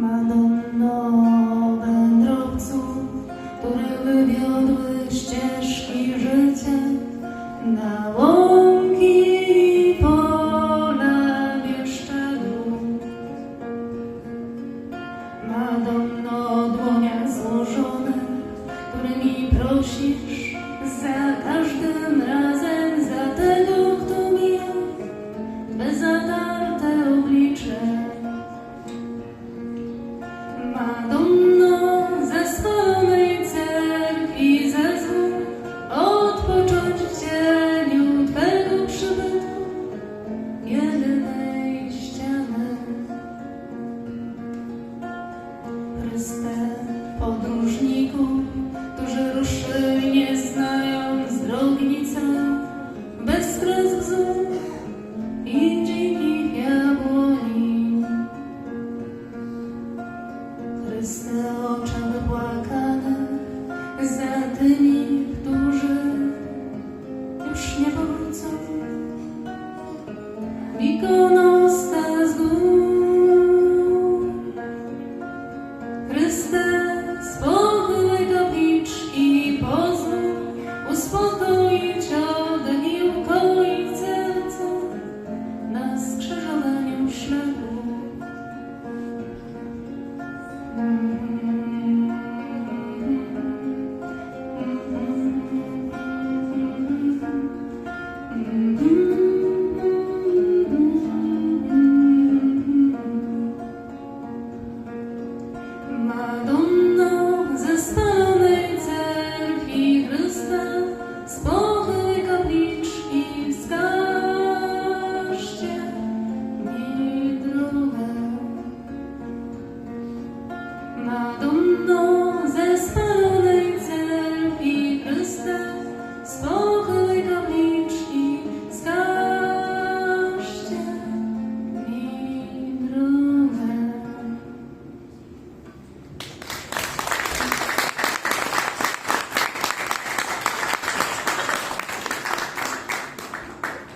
Madonno wędrowców, które wywiodły ścieżki życia na łąki i pola Bieszczadu. Madonno dłonia złożone, którymi prosisz za estás.